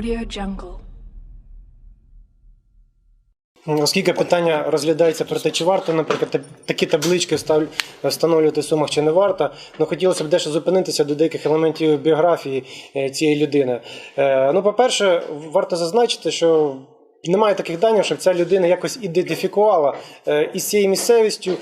Audio Jungle. Оскільки питання розглядається про те, чи варто, наприклад, такі таблички встановлювати в сумах, чи не варто, ну хотілося б дещо зупинитися до деяких елементів біографії е, цієї людини. Е, Ну, по-перше, варто зазначити, що немає таких даних, щоб ця людина якось ідентифікувала е, із цією місцевістю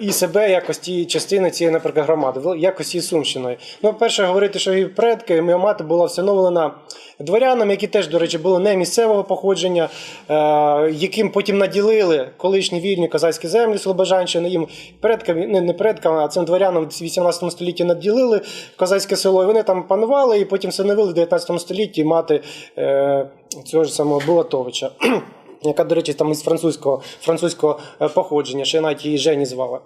і себе якось тієї частини цієї, наприклад, громади, якось її Сумщиною. Ну, по-перше, говорити, що її предки, моя мати була встановлена дворянам, які теж, до речі, були не місцевого походження, е, яким потім наділили колишні вільні козацькі землі Слобожанщини. Їм предкам, не, не предкам, а цим дворянам в 18 столітті наділили козацьке село. І вони там панували, і потім встановили в 19 столітті мати е, цього ж самого Булатовича. Яка, до речі, там із французького, французького е, походження, ще навіть її Жені звали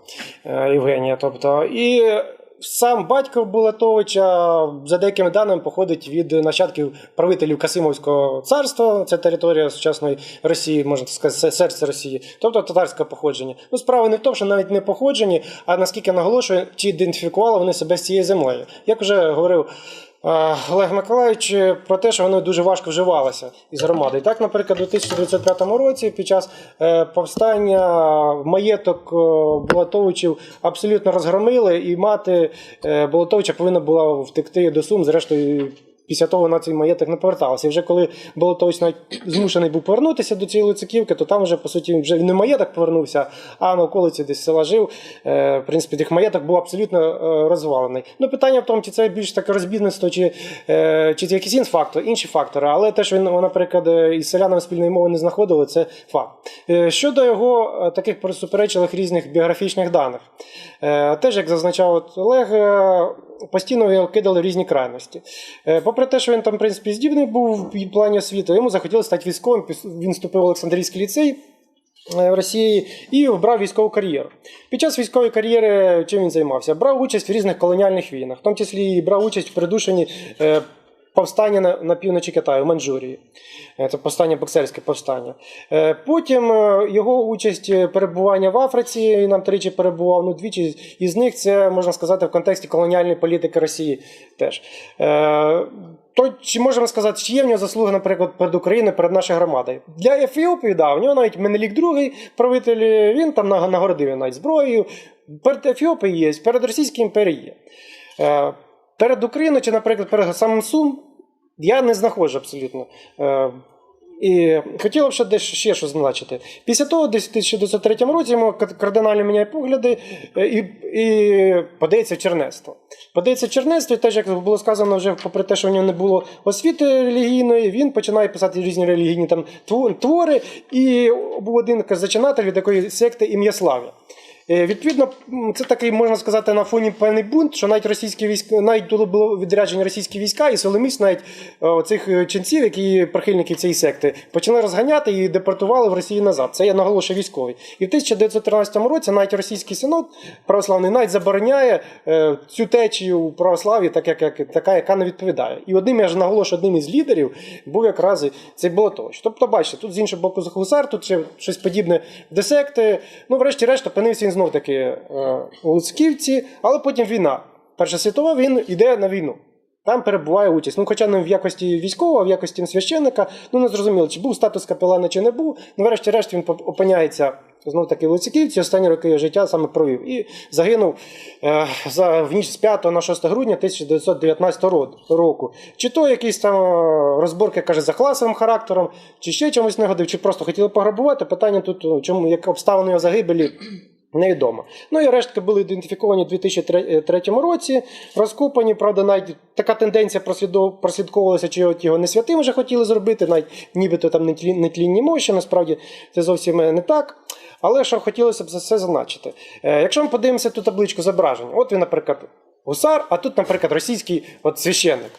е, Євгенія. Тобто, і сам батько Булатовича, за деякими даними, походить від нащадків правителів Касимовського царства. Це територія сучасної Росії, можна сказати, це серце Росії, тобто татарське походження. Ну, справа не в тому, що навіть не походжені, а наскільки наголошую, чи ідентифікували вони себе з цією землею. Як вже говорив. Е, Олег Миколаївич про те, що вони дуже важко вживалися із громади. І так, наприклад, у 1905 році під час е, повстання маєток е, Булатовичів абсолютно розгромили, і мати е, Булатовича повинна була втекти до Сум, зрештою. Після того на цей маєток не поверталася. І вже коли Болотович навіть змушений був повернутися до цієї Луциківки, то там вже по суті вже не маєток повернувся, а на околиці десь села жив. Е, В принципі, тих маєток був абсолютно е, розвалений. Ну питання в тому, чи це більш таке розбідництво, чи, е, чи це якісь фактори, інші фактори. Але те, що він, наприклад, із селянами спільної мови не знаходили, це факт. Щодо його таких суперечливих різних біографічних даних, теж як зазначав Олег. Постійно його кидали в різні крайності. Попри те, що він там, в принципі, здібний був в плані освіти, йому захотілося стати військовим. Він вступив в Олександрійський ліцей е, в Росії і обрав військову кар'єру. Під час військової кар'єри чим він займався? Брав участь в різних колоніальних війнах, в тому числі і брав участь в придушенні е, повстання на, на півночі Китаю, в Маньчжурії. Е, Це повстання, боксерське повстання. Е, Потім е, його участь перебування в Африці, він нам тричі перебував, ну двічі із них це можна сказати в контексті колоніальної політики Росії теж. То чи можемо сказати, чи є в нього заслуги, наприклад, перед Україною, перед нашою громадою? Для Ефіопії, да, у нього навіть Менелік II, правитель, він там нагородив навіть зброєю. Перед Ефіопією є, перед Російською імперією є. Перед Україною чи, наприклад, перед самим я не знаходжу абсолютно. Е, І хотіло б ще дещо ще щось зазначити. Після того, десь у 1903 році йому кардинально міняє погляди е, і, і подається в чернецтво. Подається в чернецтво, і теж, як було сказано, вже попри те, що в нього не було освіти релігійної, він починає писати різні релігійні там твори, і був один зачинатель від такої секти ім'яслав'я. Е, Відповідно, це такий можна сказати на фоні певний бунт, що навіть російські війська, навіть було відряджені російські війська, і силоміць навіть е, цих е, ченців, які прихильники цієї секти, почали розганяти і депортували в Росію назад. Це я наголошую військовий. І в 1913 році навіть російський синод православний навіть забороняє е, цю течію у православі, так як, як така, яка не відповідає. І одним я ж наголошую, одним із лідерів був якраз цей Болотович. Тобто, бачите, тут з іншого боку гусар, тут ще щось подібне до секти. Ну, врешті-решт, опинився знов таки е, у Луцьківці, але потім війна. Перша світова він йде на війну. Там перебуває участь. Ну, хоча не в якості військового, а в якості священника. Ну, не зрозуміло, чи був статус капелана, чи не був. Ну, врешті-решт він опиняється знов таки в Луцьківці, останні роки життя саме провів. І загинув е, за, в ніч з 5 на 6 грудня 1919 року. Чи то якісь там е, розборки, каже, за класовим характером, чи ще чомусь не годив, чи просто хотіли пограбувати. Питання тут, чому, як обставини його загибелі. Невідомо. Ну і рештки були ідентифіковані у 2003 році, розкопані. Правда, навіть така тенденція прослідковувалася, чи от його не святим вже хотіли зробити, навіть нібито там не тлінні мощі, насправді це зовсім не так. Але що хотілося б за це зазначити. Е, Якщо ми подивимося ту табличку зображень, от він, наприклад, гусар, а тут, наприклад, російський от, священник.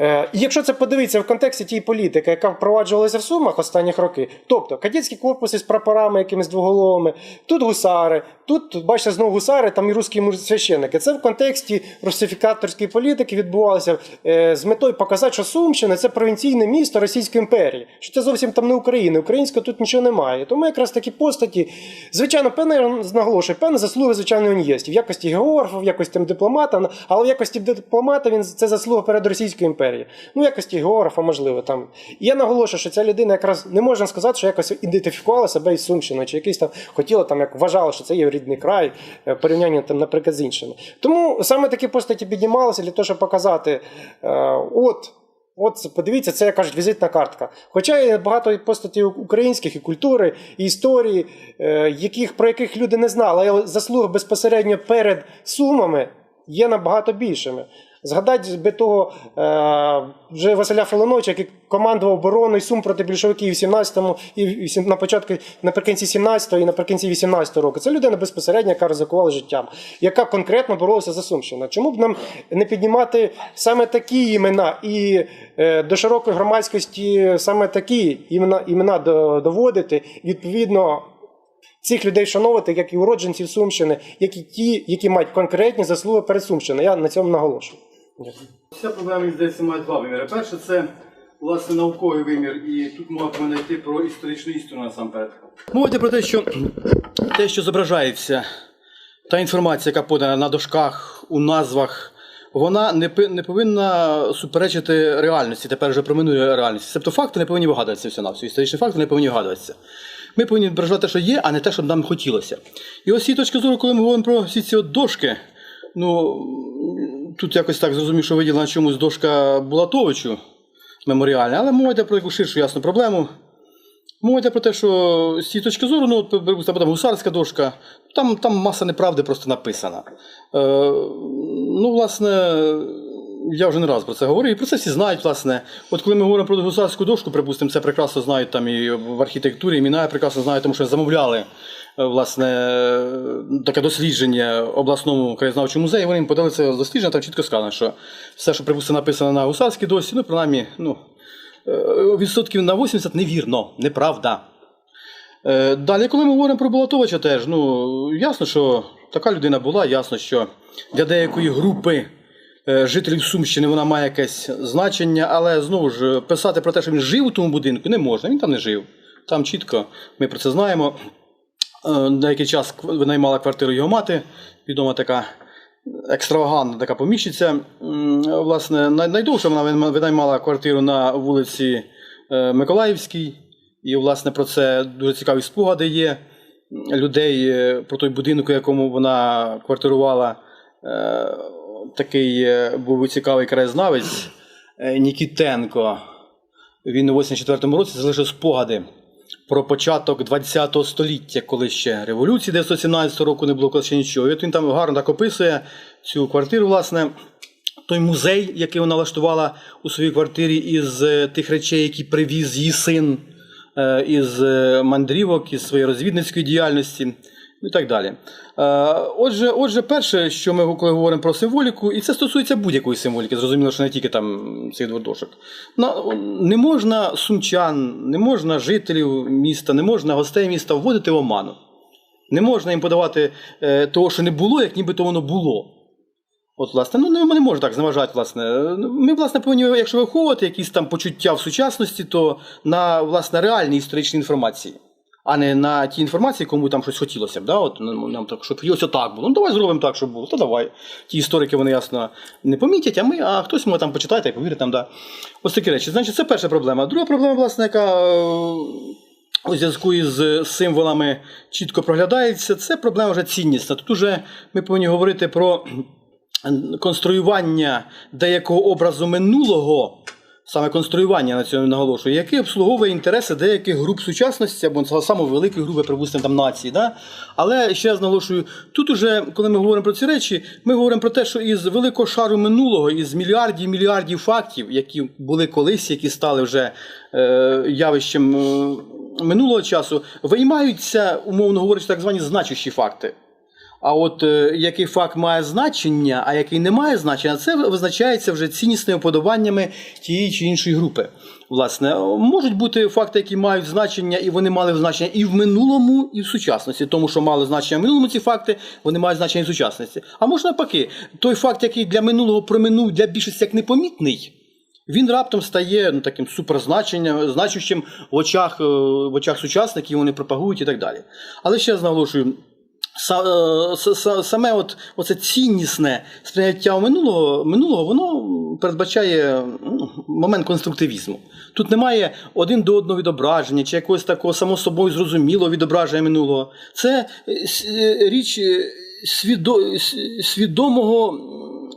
Е, якщо це подивитися в контексті тієї політики, яка впроваджувалася в Сумах останніх років, тобто кадетські корпуси з прапорами якимись двоголовими, тут гусари, тут, бачите, знову гусари, там і русські священники. Це в контексті русифікаторської політики відбувалося е, з метою показати, що Сумщина це провінційне місто Російської імперії, що це зовсім там не Україна, українського тут нічого немає. Тому якраз такі постаті, звичайно, певне я наголошую, певне заслуги, звичайно, він є. В якості географа, в якості там, дипломата, але в якості дипломата він це заслуга перед Російською імперією. Імперії. Ну, якості географа, можливо, там. І я наголошую, що ця людина якраз не можна сказати, що якось ідентифікувала себе із Сумщиною, чи якийсь там хотіла там, як вважала, що це є рідний край, е, порівняння там, наприклад, з іншими. Тому саме такі постаті піднімалися для того, щоб показати, е, от. От подивіться, це як кажуть візитна картка. Хоча є багато постатей українських і культури, і історії, е, яких, про яких люди не знали, але заслуги безпосередньо перед сумами є набагато більшими. Згадати би того е, вже Василя Филоновича, який командував обороною Сум проти більшовиків в 17-му і на початку наприкінці 17-го і наприкінці 18-го року. Це людина безпосередньо, яка ризикувала життям, яка конкретно боролася за Сумщину. Чому б нам не піднімати саме такі імена і е, до широкої громадськості саме такі імена, імена до- доводити, відповідно. Цих людей вшановувати, як і уродженців Сумщини, як і ті, які мають конкретні заслуги перед Сумщиною. Я на цьому наголошую. Дякую. Ця проблема, здається, має два виміри. Перше, це власне науковий вимір, і тут мова повинна йти про історичну істину насамперед. Мова йде про те, що те, що зображається, та інформація, яка подана на дошках, у назвах, вона не, не повинна суперечити реальності, тепер вже про минулу реальність. Тобто факти не повинні вигадуватися все на все. Історичні факти не повинні вигадуватися. Ми повинні відображати те, що є, а не те, що нам хотілося. І ось з цієї точки зору, коли ми говоримо про всі ці от дошки, ну тут якось так зрозумів, що виділена чомусь дошка Булатовичу меморіальна, але мова йде про якусь ширшу ясну проблему. Мова йде про те, що з цієї точки зору, ну, там гусарська дошка, там, там маса неправди просто написана. Е, ну, власне, я вже не раз про це говорив, і про це всі знають, власне. От коли ми говоримо про гусарську дошку, припустимо, це прекрасно знають там і в архітектурі, і Мінає прекрасно знають, тому що замовляли власне, е, таке дослідження обласному краєзнавчому музеї. Вони подали це дослідження, там чітко сказано, що все, що припустимо, написано на гусарській досі, ну, принаймні, ну, е, відсотків на 80 невірно, неправда. Е, Далі, коли ми говоримо про Булатовича, теж ну ясно, що така людина була, ясно, що для деякої групи е, жителів Сумщини вона має якесь значення, але знову ж писати про те, що він жив у тому будинку, не можна. Він там не жив. Там чітко ми про це знаємо. Е, Деякий час винаймала квартиру його мати, відома така екстравагантна така поміщиця. Власне, найдовше вона винаймала квартиру на вулиці е, Миколаївській. І, власне, про це дуже цікаві спогади є людей е, про той будинок, у якому вона квартирувала. Такий був цікавий краєзнавець Нікітенко. Він у 84-му році залишив спогади про початок ХХ століття, коли ще революції 1917 року не було коли ще нічого. І от він там гарно так описує цю квартиру, власне. Той музей, який вона влаштувала у своїй квартирі із е, тих речей, які привіз її син е, із е, мандрівок, із своєї розвідницької діяльності. І так далі. Е, Отже, отже, перше, що ми коли говоримо про символіку, і це стосується будь-якої символіки, зрозуміло, що не тільки там цих дошок. Не можна сумчан, не можна жителів міста, не можна гостей міста вводити в оману. Не можна їм подавати е, того, що не було, як нібито воно було. От, власне, ну не, не можна так зневажати, власне. Ми, власне, повинні, якщо виховувати якісь там почуття в сучасності, то на власне реальній історичній інформації, а не на тій інформації, кому там щось хотілося б. Да? От, нам нам так, щоб хотілося так було. Ну давай зробимо так, щоб було. То давай. Ті історики вони ясно не помітять, а ми, а хтось може там почитати і повірить там, да. Ось такі речі. Значить, це перша проблема. Друга проблема, власне, яка. е, у зв'язку із символами чітко проглядається, це проблема вже ціннісна. Тут уже ми повинні говорити про конструювання деякого образу минулого, саме конструювання на цьому наголошую, яке обслуговує інтереси деяких груп сучасності або саме великої групи, припустимо, там нації. Да? Але ще раз наголошую, тут уже, коли ми говоримо про ці речі, ми говоримо про те, що із великого шару минулого, із мільярдів мільярдів фактів, які були колись, які стали вже е, явищем е, минулого часу, виймаються, умовно говорячи, так звані значущі факти. А от е, який факт має значення, а який не має значення, це визначається вже ціннісними вподобаннями тієї чи іншої групи. Власне, можуть бути факти, які мають значення, і вони мали значення і в минулому, і в сучасності. Тому що мали значення в минулому ці факти, вони мають значення і в сучасності. А може навпаки, той факт, який для минулого проминув для більшості як непомітний. Він раптом стає ну, таким суперзначенням, значущим в очах, е, в очах сучасників, вони пропагують і так далі. Але ще раз наголошую, саме от, оце ціннісне сприйняття минулого, минулого, воно передбачає ну, момент конструктивізму. Тут немає один до одного відображення чи якогось такого само собою зрозумілого відображення минулого. Це е, е, річ е, свідо, свідомого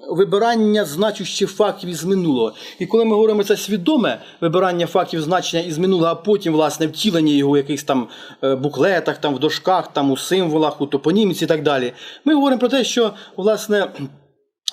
вибирання значущих фактів із минулого. І коли ми говоримо це свідоме вибирання фактів значення із минулого, а потім власне втілення його в якихось там е, буклетах, там в дошках, там у символах, у топоніміці і так далі, ми говоримо про те, що власне.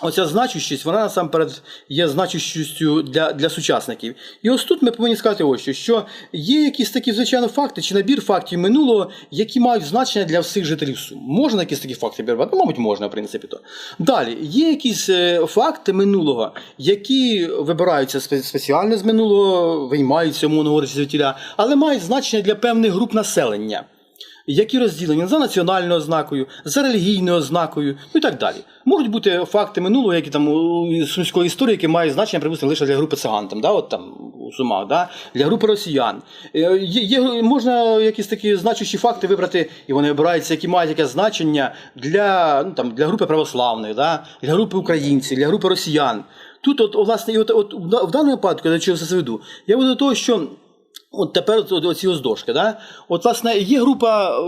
Оця значущість, вона насамперед є значущістю для, для сучасників. І ось тут ми повинні сказати ось що, що є якісь такі, звичайно, факти чи набір фактів минулого, які мають значення для всіх жителів Сум. Можна якісь такі факти бірвати? Ну, мабуть, можна, в принципі. то. Далі, є якісь е, факти минулого, які вибираються спеціально з минулого, виймаються, умовно говорячи, звідтіля, але мають значення для певних груп населення які розділені за національною ознакою, за релігійною ознакою, ну і так далі. Можуть бути факти минулого, які там у сумської історії, які мають значення, припустимо, лише для групи циган, там, да, от там у Сумах, да, для групи росіян. Е, Є, є, можна якісь такі значущі факти вибрати, і вони вибираються, які мають якесь значення для, ну, там, для групи православних, да, для групи українців, для групи росіян. Тут, от, власне, і от, от в даному випадку, я чого це веду, я веду до того, що. От тепер оці ось дошки. Да? От, власне, є група, е,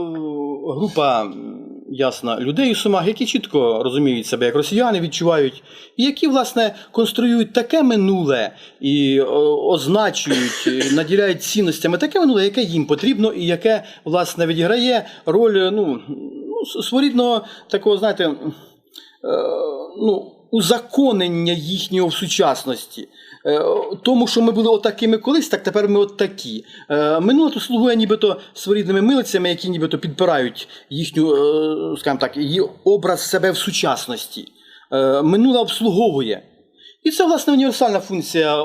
група м, ясно, людей у Сумах, які чітко розуміють себе як росіяни, відчувають, і які, власне, конструюють таке минуле і е, означують, наділяють цінностями таке минуле, яке їм потрібно, і яке, власне, відіграє роль е, ну, ну, своєрідного такого, знаєте, е, ну, узаконення їхнього в сучасності. Е, Тому, що ми були отакими колись, так тепер ми от такі. Е, Минуле то слугує нібито своєрідними милицями, які нібито підпирають їхню, е, скажімо так, її образ себе в сучасності. Минуле обслуговує. І це, власне, універсальна функція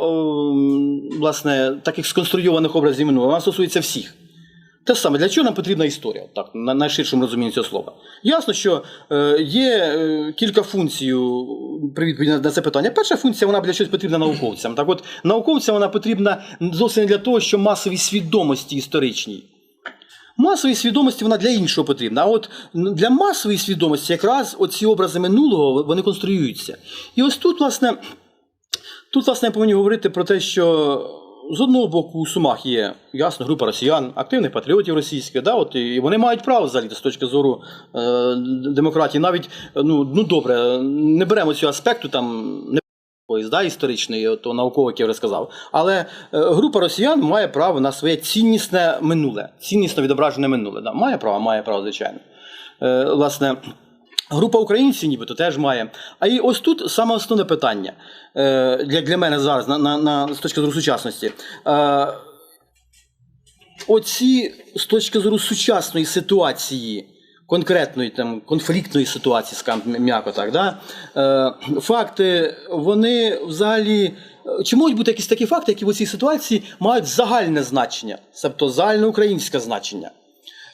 власне, таких сконструйованих образів минулого. Вона стосується всіх. Те саме, для чого нам потрібна історія, так, на найширшому розумінні цього слова. Ясно, що е, є е, кілька функцій при відповіді на, це питання. Перша функція вона для чогось потрібна науковцям. Так от, науковцям вона потрібна зовсім не для того, що масовій свідомості історичній. Масовій свідомості вона для іншого потрібна. А от для масової свідомості якраз оці образи минулого вони конструюються. І ось тут, власне, Тут, власне, я повинні говорити про те, що з одного боку у Сумах є ясно група росіян, активних патріотів російських, да, от, і вони мають право взагалі з точки зору е, демократії. Навіть ну, ну добре, не беремо цього аспекту там не да, того наукового, як я вже сказав. Але е, група росіян має право на своє ціннісне минуле, ціннісно відображене минуле. Да. Має право, має право, звичайно. Е, власне, Група українців нібито теж має. А і ось тут саме основне питання е, для, для мене зараз на, на, на, з точки зору сучасності. Е, оці з точки зору сучасної ситуації, конкретної там, конфліктної ситуації, скажімо, м'яко так, да? е, факти, вони взагалі. Чи можуть бути якісь такі факти, які в цій ситуації мають загальне значення, тобто загальноукраїнське значення?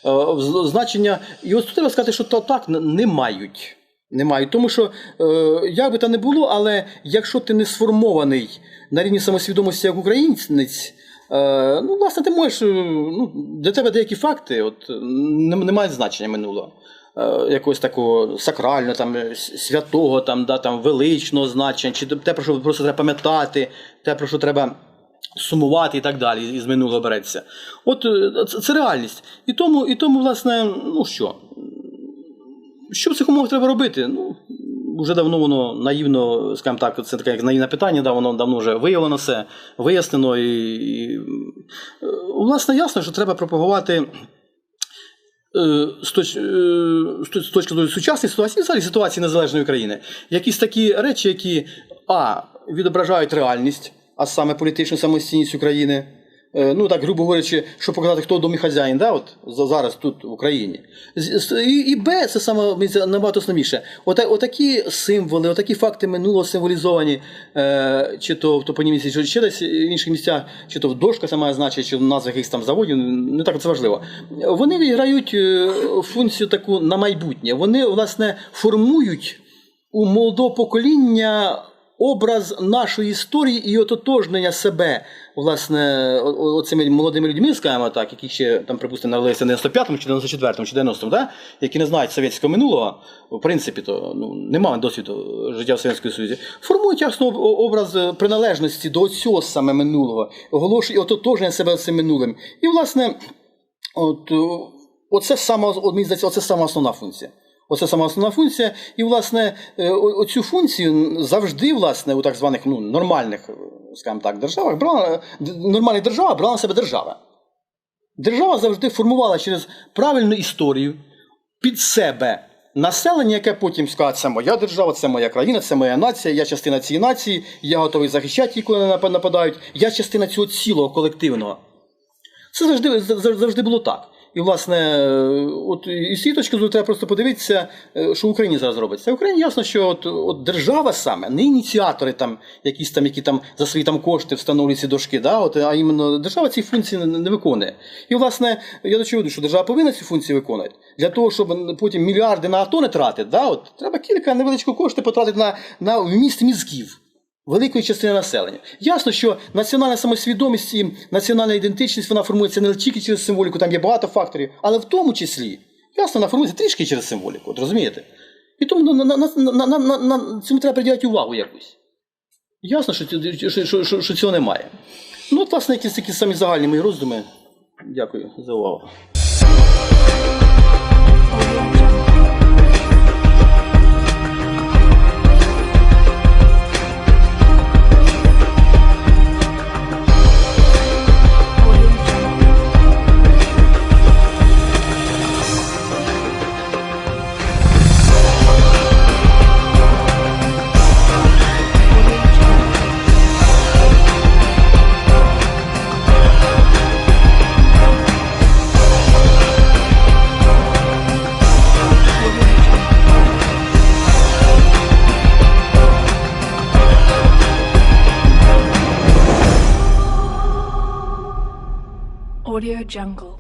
Е, значення. І ось тут треба сказати, що то так не мають. Не мають. Тому що, е, як би то не було, але якщо ти не сформований на рівні самосвідомості як українець, е, ну, власне, ти можеш. Ну, для тебе деякі факти от, не, не мають значення минулого. Якогось такого сакрального, там, святого, там, да, там, величного значення, чи те, про що просто треба пам'ятати, те, про що треба сумувати і так далі, із минулого береться. От е, це, реальність. І тому, і тому, власне, ну що? Що в цих умовах треба робити? Ну, вже давно воно наївно, скажімо так, це таке як наївне питання, да, воно давно вже виявлено все, вияснено. І, і, е, власне, ясно, що треба пропагувати е, з точ- е, з точки зору сучасної ситуації, і взагалі ситуації незалежної України, якісь такі речі, які а, відображають реальність, а саме політичну самостійність України. Е, Ну так, грубо говорячи, щоб показати, хто домохазяїн, да, от зараз тут в Україні. І, і Б, це саме набагато основніше. Ота, отакі символи, отакі факти минулого символізовані, е, чи то в топоніміці, чи ще десь в інших місцях, чи то в дошка це має чи в назвах якихось там заводів, не так це важливо. Вони відіграють е, функцію таку на майбутнє. Вони, власне, формують у молодого покоління образ нашої історії і ототожнення себе, власне, оцими молодими людьми, скажімо так, які ще там, припустимо, народилися в 95-му, чи 94-му, чи 90-му, да? які не знають совєтського минулого, в принципі, то ну, немає досвіду життя в Совєтському Союзі, формують ясно образ е, приналежності до цього саме минулого, оголошують ототожнення себе цим минулим. І, власне, От, оце сама, мені здається, оце сама основна функція. Оце сама основна функція. І, власне, е, оцю функцію завжди, власне, у так званих ну, нормальних, е, скажімо так, державах брала нормальна держава брала на себе держава. Держава завжди формувала через правильну історію під себе населення, яке потім скаже, це моя держава, це моя країна, це моя нація, я частина цієї нації, я готовий захищати її, коли напа- нападають, я частина цього цілого колективного. Це завжди, завжди було так. І, власне, от і з цієї точки зору треба просто подивитися, е, що в Україні зараз робиться. В Україні ясно, що от, от держава саме, не ініціатори, там, якісь там, які там за свої там кошти встановлюють ці дошки, да, от, а іменно держава ці функції не виконує. І, власне, я до чого веду, що держава повинна ці функції виконувати. Для того, щоб потім мільярди на АТО не тратити, да, от, треба кілька невеличких коштів потратити на, на вміст мізків великої частини населення. Ясно, що національна самосвідомість і національна ідентичність вона формується не тільки через символіку, там є багато факторів, але в тому числі, ясно, вона формується трішки через символіку, от розумієте? І тому на, на, на, на, на, на, цьому треба приділяти увагу якусь. Ясно, що, що, що, що цього немає. Ну, от, власне, якісь такі самі загальні мої роздуми. Дякую за увагу. Jungle.